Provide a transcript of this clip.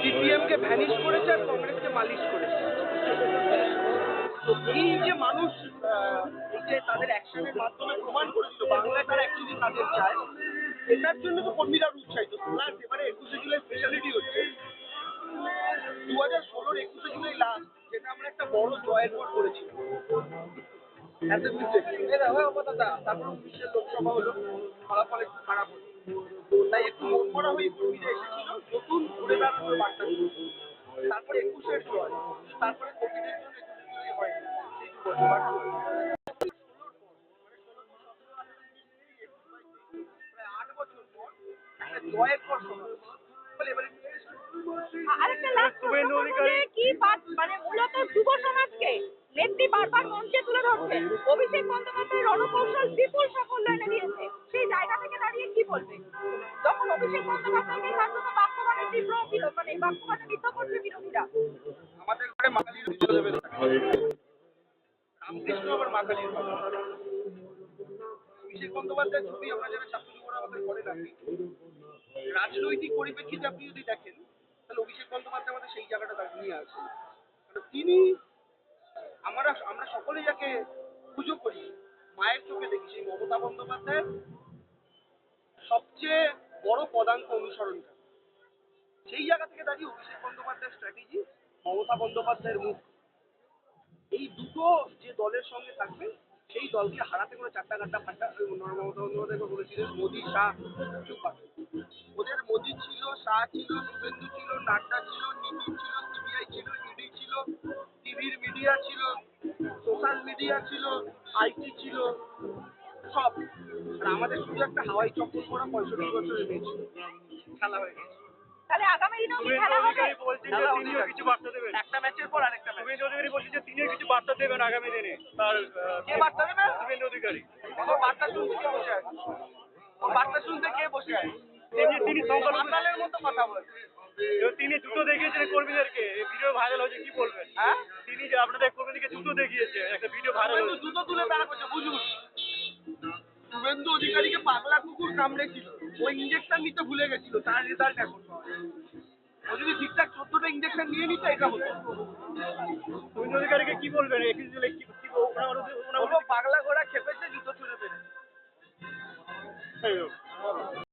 CPM কে vanish করেছে আর কংগ্রেসকে মালিশ করেছে। তো এই যে মানুষ যে তাদের অ্যাকশনের মাধ্যমে প্রমাণ করে দিল বাংলায় তারা অ্যাকচুয়ালি তাদের চায়, এটার জন্য তো কর্মীরা উৎসাহিত। প্লাস এবারে একুশে জুলাই স্পেশালিটি হচ্ছে। দু হাজার ষোলোর একুশে জুলাই লাস্ট যেটা আমরা একটা বড় জয়ের পর করেছিলাম তারপর উনিশের লোকসভা হলো, ফলাফল একটু খারাপ হলো। তাই একটু মন করা হয়ে কর্মীরা এসেছিল। দাঁড়ানোর বার্তা। তারপরে একুশের জয় তারপরে কোভিডের জন্য হয়নি বছর জয়ের পর আরেকটা লাস্ট কি মানে মূলত যুব সমাজকে নেত্রী বারবার মঞ্চে তুলে ধরছে। অভিষেক বন্দ্যোপাধ্যায় রণকৌশল বিপুল সাফল্য এনে দিয়েছে। সেই জায়গা থেকে দাঁড়িয়ে কি বলবে? যখন অভিষেক বন্দ্যোপাধ্যায়কে তার জন্য বাস্তবায়নের তীব্র রাজনৈতিক পরিপ্রেক্ষিতে আপনি যদি দেখেন, তাহলে অভিষেক বন্দ্যোপাধ্যায় আমাদের সেই জায়গাটা নিয়ে আছে। তিনি আমরা আমরা সকলে যাকে পুজো করি, মায়ের চোখে দেখি সেই মমতা বন্দ্যোপাধ্যায়ের সবচেয়ে বড় পদাঙ্ক অনুসরণ করে সেই জায়গা থেকে দাঁড়িয়ে অভিষেক বন্দ্যোপাধ্যায়ের স্ট্র্যাটেজি মমতা বন্দ্যোপাধ্যায়ের মুখ এই দুটো যে দলের সঙ্গে থাকবে, সেই দলকে হারাতে করে চারটা ফাট্টা ওই মমতা বন্দ্যোপাধ্যায়কে বলেছিলেন মোদি, শাহ, চুপা। ওদের মোদি ছিল, শাহ ছিল শুভেন্দু ছিল নাড্ডা ছিল, নীতিন ছিল, সিবিআই ছিল, ইডি ছিল, টিভির মিডিয়া ছিল সোশ্যাল মিডিয়া ছিল আইটি ছিল, সব। আর আমাদের শুধু একটা হাওয়াই চপ্পল করা পঁয়ষট্টি বছরের মেয়ে ছিল। খেলা হয়ে গেছে। তাহলে আগামী দিনেও কি খেলা হবে? বলছেন যে তিনিও কিছু বার্তা দেবেন। একটা ম্যাচের পর আরেকটা ম্যাচ। শুভেন্দু অধিকারী বলছেন যে তিনিও কিছু বার্তা দেবেন আগামী দিনে তার কে বার্তা দেবে? শুভেন্দু অধিকারী। বার্তা শুনতে কে বসে আছে? বার্তা শুনতে কে বসে আছে? তিনি তিনি মতো কথা বলছে তিনি জুতো দেখিয়েছেন কর্মীদেরকে। এই ভিডিও ভাইরাল হয়েছে কি বলবেন? হ্যাঁ? তিনি যে আপনাদের কর্মীদেরকে জুতো দেখিয়েছে একটা ভিডিও ভাইরাল হয়েছে। জুতো তুলে বেড়া করছে বুঝুন। শুভেন্দু অধিকারীকে পাগলা কুকুর কামড়েছিল। ও ইঞ্জেকশন নিতে ভুলে গেছিল তার রেজাল্ট এখন ও যদি ঠিকঠাক চোদ্দটা ইঞ্জেকশন নিয়ে নিত এটা হতো। শুভেন্দু অধিকারীকে কি বলবেন? একুশ জুলাই কি পাগলা ঘোড়া খেপেছে জুতো ছুঁড়ে পেরেছে ওনার